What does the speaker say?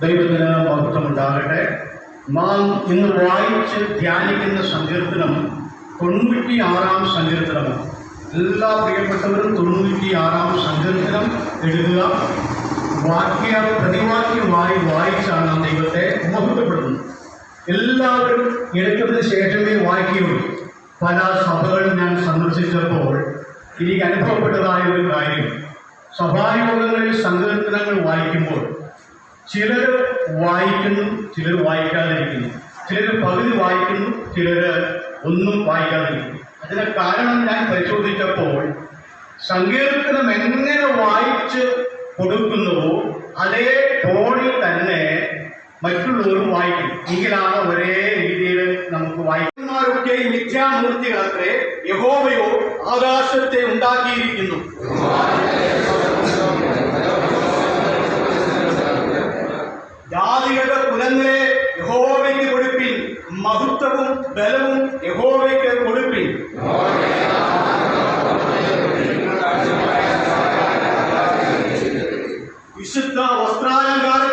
ദൈവത്തിന് മഹത്വമുണ്ടാകട്ടെ നാം ഇന്ന് വായിച്ച് ധ്യാനിക്കുന്ന സങ്കീർത്തനം തൊണ്ണൂറ്റി ആറാം സങ്കീർത്തനമാണ്. എല്ലാ പ്രിയപ്പെട്ടവരും തൊണ്ണൂറ്റി ആറാം സങ്കീർത്തനം എഴുതുക. വാക്യ പ്രതിവാക്യമായി വായിച്ചാണ് നാം ദൈവത്തെ മഹത്വപ്പെടുന്നത് എല്ലാവരും എടുത്തതിന് ശേഷമേ വായിക്കുകയുള്ളൂ. പല സഭകളും ഞാൻ സന്ദർശിച്ചപ്പോൾ എനിക്ക് അനുഭവപ്പെട്ടതായ ഒരു കാര്യം. സഭായോഗങ്ങളിൽ സങ്കീർത്തനങ്ങൾ വായിക്കുമ്പോൾ ചിലർ വായിക്കുന്നു ചിലർ വായിക്കാതിരിക്കുന്നു. ചിലർ പകുതി വായിക്കുന്നു ചിലർ ഒന്നും വായിക്കാതിരിക്കുന്നു. അതിന് കാരണം ഞാൻ പരിശോധിച്ചപ്പോൾ സങ്കീർത്തനം എങ്ങനെ വായിച്ച് കൊടുക്കുന്നുവോ അതേ ടോണിൽ തന്നെ മറ്റുള്ളവരും വായിക്കും എങ്കിലാണ് ഒരേ രീതിയിൽ നമുക്ക് വായിക്കുന്നവരൊക്കെ മിഥ്യാമൂർത്തികളത്രേ യഹോവയോ ആകാശത്തെ അങ്ങയുടെ കുലങ്ങളെ യഹോവയ്ക്ക് കൊടുപ്പിൻ. മഹത്വവും ബലവും യഹോവയ്ക്ക് കൊടുപ്പിൻ. വിശുദ്ധ വസ്ത്രാലങ്കാരം